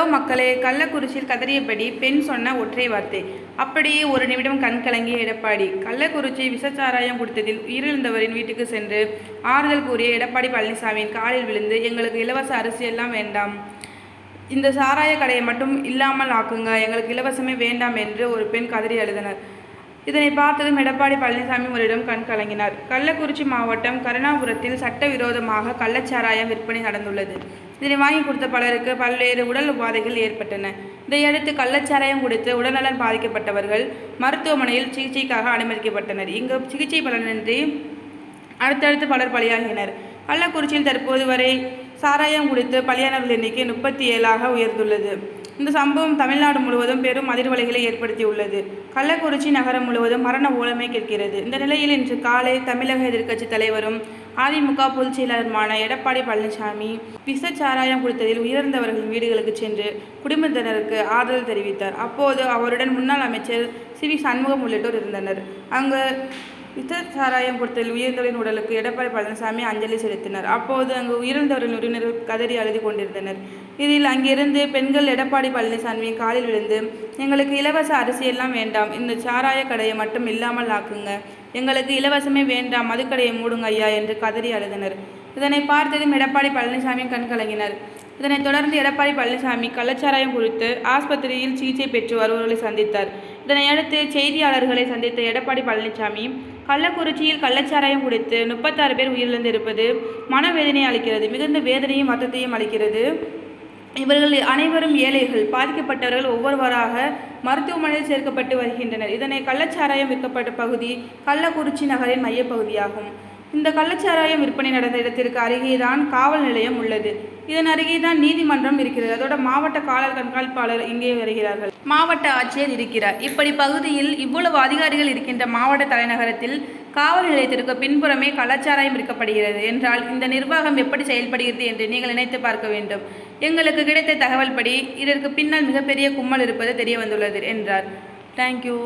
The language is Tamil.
ஹலோ மக்களே கள்ளக்குறிச்சியில் கதறியபடி பெண் சொன்ன ஒற்றை வார்த்தை. அப்படியே ஒரு நிமிடம் கண் கலங்கிய எடப்பாடி. கள்ளக்குறிச்சி விசச்சாராயம் குடித்ததில் உயிரிழந்தவரின் வீட்டுக்கு சென்று ஆறுதல் கூறிய எடப்பாடி பழனிசாமியின் காலில் விழுந்து எங்களுக்கு இலவச அரிசி எல்லாம் வேண்டாம். இந்த சாராய கடையை மட்டும் இல்லாமல் ஆக்குங்க. எங்களுக்கு இலவசமே வேண்டாம் என்று ஒரு பெண் கதறி எழுதினர் இதனை பார்த்ததும் எடப்பாடி பழனிசாமி முறையிடம் கண் கலங்கினார். கள்ளக்குறிச்சி மாவட்டம் கருணாபுரத்தில் சட்டவிரோதமாக கள்ளச்சாராயம் விற்பனை நடந்துள்ளது. இதனை வாங்கி கொடுத்த பலருக்கு பல்வேறு உடல் உபாதைகள் ஏற்பட்டன. இதையடுத்து கள்ளச்சாராயம் குடித்து உடல்நலன் பாதிக்கப்பட்டவர்கள் மருத்துவமனையில் சிகிச்சைக்காக அனுமதிக்கப்பட்டனர். இங்கு சிகிச்சை பலனின்றி அடுத்தடுத்து பலர் பலியாகினர். கள்ளக்குறிச்சியில் தற்போது வரை சாராயம் குடித்து பலியானவர்கள் எண்ணிக்கை முப்பத்தி ஏழாக உயர்ந்துள்ளது. இந்த சம்பவம் தமிழ்நாடு முழுவதும் பெரும் அதிர்வலைகளை ஏற்படுத்தியுள்ளது. கள்ளக்குறிச்சி நகரம் முழுவதும் மரண ஓலமை கேட்கிறது. இந்த நிலையில் இன்று காலை தமிழக எதிர்க்கட்சி தலைவரும் அதிமுக பொதுச் செயலாளருமான எடப்பாடி பழனிசாமி விசச்சாராயம் குடித்ததில் உயிரிழந்தவர்களின் வீடுகளுக்கு சென்று குடும்பத்தினருக்கு ஆதரவு தெரிவித்தார். அப்போது அவருடன் முன்னாள் அமைச்சர் சி வி சண்முகம் உள்ளிட்டோர் இருந்தனர். அங்கு விசச்சாராயம் கொடுத்ததில் உயிர்ந்தவரின் உடலுக்கு எடப்பாடி பழனிசாமி அஞ்சலி செலுத்தினார். அப்போது அங்கு உயிர்ந்தவரின் உறவினர்கள் கதறி அழுது கொண்டிருந்தனர். இதில் அங்கிருந்து பெண்கள் எடப்பாடி பழனிசாமியின் காலில் விழுந்து எங்களுக்கு இலவச அரிசி எல்லாம் வேண்டாம். இந்த சாராய கடையை மட்டும் இல்லாமல் ஆக்குங்க. எங்களுக்கு இலவசமே வேண்டாம். மதுக்கடையை மூடுங்க ஐயா என்று கதறி அழுதனர். இதனை பார்த்ததும் எடப்பாடி பழனிசாமி கண் கலங்கினர். இதனைத் தொடர்ந்து எடப்பாடி பழனிசாமி கள்ளச்சாராயம் குறித்து ஆஸ்பத்திரியில் சிகிச்சை பெற்று வருபவர்களை சந்தித்தார். இதனையடுத்து செய்தியாளர்களை சந்தித்த எடப்பாடி பழனிசாமி கள்ளக்குறிச்சியில் கள்ளச்சாராயம் குடித்து முப்பத்தாறு பேர் உயிரிழந்திருப்பது மனவேதனை அளிக்கிறது மிகுந்த வேதனையும் மத்தத்தையும் அளிக்கிறது. இவர்கள் அனைவரும் ஏழைகள் பாதிக்கப்பட்டவர்கள் ஒவ்வொருவராக மருத்துவமனையில் சேர்க்கப்பட்டு வருகின்றனர். இதனை கள்ளச்சாராயம் விற்கப்பட்ட பகுதி கள்ளக்குறிச்சி நகரின் மையப்பகுதியாகும். இந்த கள்ளச்சாராயம் விற்பனை நடந்த இடத்திற்கு அருகேதான் காவல் நிலையம் உள்ளது. இதன் அருகேதான் நீதிமன்றம் இருக்கிறது. அதோட மாவட்ட காவல் கண்காணிப்பாளர் இங்கே வருகிறார்கள். மாவட்ட ஆட்சியர் இருக்கிறார். இப்படி பகுதியில் இவ்வளவு அதிகாரிகள் இருக்கின்ற மாவட்ட தலைநகரத்தில் காவல் நிலையத்திற்கு பின்புறமே கள்ளச்சாராயம் விற்கப்படுகிறது என்றால் இந்த நிர்வாகம் எப்படி செயல்படுகிறது என்று நீங்கள் நினைத்து பார்க்க வேண்டும். எங்களுக்கு கிடைத்த தகவல்படி இதற்கு பின்னால் மிகப்பெரிய கும்மல் இருப்பது தெரிய வந்துள்ளது என்றார் தேங்க்யூ